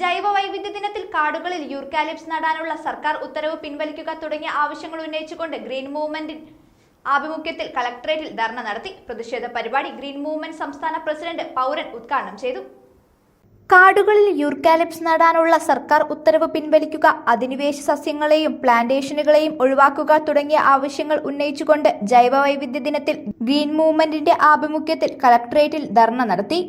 ജൈവ വൈവിധ്യ ദിനത്തിൽ കാടുകളിൽ യൂർക്കാലിപ്സ് നടാനുള്ള സർക്കാർ ഉത്തരവ് പിൻവലിക്കുക തുടങ്ങിയ ആവശ്യങ്ങൾ ഉന്നയിച്ചുകൊണ്ട് ഗ്രീൻ മൂവ്മെന്റ് ആഭിമുഖ്യത്തിൽ കളക്ടറേറ്റിൽ ധർണ നടത്തി. പ്രതിഷേധ പരിപാടി ഗ്രീൻ മൂവ്മെന്റ് സംസ്ഥാന പ്രസിഡന്റ് പൗരൻ ഉദ്ഘാടനം ചെയ്തു. കാടുകളിൽ യൂർക്കാലിപ്സ് നടാനുള്ള സർക്കാർ ഉത്തരവ് പിൻവലിക്കുക അധിനിവേശ സസ്യങ്ങളെയും പ്ലാന്റേഷനുകളെയും ഒഴിവാക്കുക തുടങ്ങിയ ആവശ്യങ്ങൾ ഉന്നയിച്ചുകൊണ്ട് ജൈവ വൈവിധ്യ ദിനത്തിൽ ഗ്രീൻ മൂവ്മെന്റിന്റെ ആഭിമുഖ്യത്തിൽ കളക്ടറേറ്റിൽ ധർണ നടത്തി.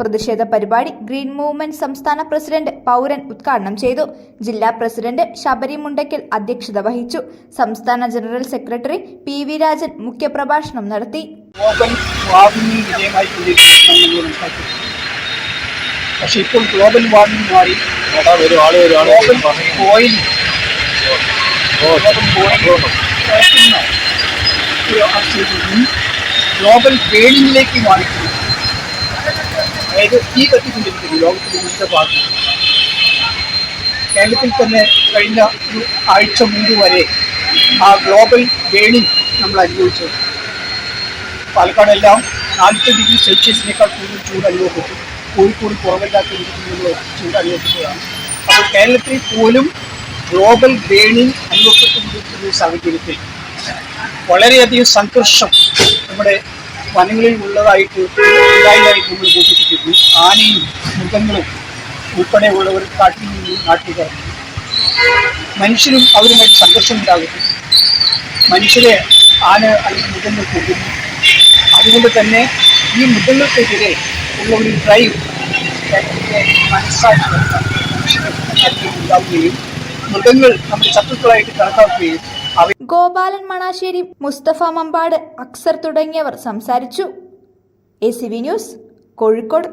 പ്രതിഷേധ പരിപാടി ഗ്രീൻ മൂവ്മെന്റ് സംസ്ഥാന പ്രസിഡന്റ് പൗരൻ ഉദ്ഘാടനം ചെയ്തു. ജില്ലാ പ്രസിഡന്റ് ശബരി മുണ്ടയ്ക്കൽ അധ്യക്ഷത വഹിച്ചു. സംസ്ഥാന general secretary P V Rajan മുഖ്യപ്രഭാഷണം നടത്തി. പക്ഷെ ഇപ്പോൾ ഗ്ലോബൽ വാർമിംഗ് മാറി. ഓയിൽ ഗ്ലോബൽ വേണിങ്ങിലേക്ക് മാറിക്കുന്നു അതായത് തീ കത്തിക്കൊണ്ടിരിക്കുന്നു ലോകത്തിലെ വിവിധ ഭാഗങ്ങൾ. കേരളത്തിൽ തന്നെ കഴിഞ്ഞ ഒരു ആഴ്ച മുമ്പ് വരെ ആ ഗ്ലോബൽ വേണിംഗ് നമ്മൾ അനുഭവിച്ചത് പാലക്കാടെല്ലാം നാൽപ്പത് ഡിഗ്രി സെൽഷ്യസിനേക്കാൾ കൂടുതൽ ചൂട് അനുഭവപ്പെട്ടു കോഴിക്കോട് കുറവില്ലാത്ത നമ്മൾ ചൂട് അനുഭവപ്പെട്ടതാണ് അപ്പോൾ കേരളത്തിൽ പോലും ഗ്ലോബൽ വേണിംഗ് അനുഭവപ്പെട്ടുകൊണ്ടിരിക്കുന്ന സാഹചര്യത്തിൽ വളരെയധികം സംഘർഷം നമ്മുടെ വനങ്ങളിൽ ഉള്ളതായിട്ട് ഉണ്ടായതായിട്ട് നമ്മൾ ബോധിപ്പിച്ചിരുന്നു. ആനയും മൃഗങ്ങളും ഉൾപ്പെടെയുള്ളവർ കാട്ടിൽ നിന്ന് നാട്ടിൽ പറഞ്ഞു മനുഷ്യരും അവരുമായിട്ട് സംഘർഷം ഉണ്ടാകുന്നു. മനുഷ്യരെ ആന അല്ലെങ്കിൽ മൃഗങ്ങൾ കൊല്ലുന്നു. അതുകൊണ്ട് തന്നെ ഈ മൃഗങ്ങൾക്കെതിരെ ഉള്ള ഒരു ഡ്രൈവ് മനസ്സിലാക്കി മനുഷ്യർക്ക് ഉണ്ടാവുകയും മൃഗങ്ങൾ നമ്മുടെ ശത്രുക്കളായിട്ട് കണക്കാക്കുകയും ഗോപാലൻ മണാശ്ശേരി മുസ്തഫ മമ്പാട് അക്സർ തുടങ്ങിയവർ സംസാരിച്ചു. A news Kozhikode.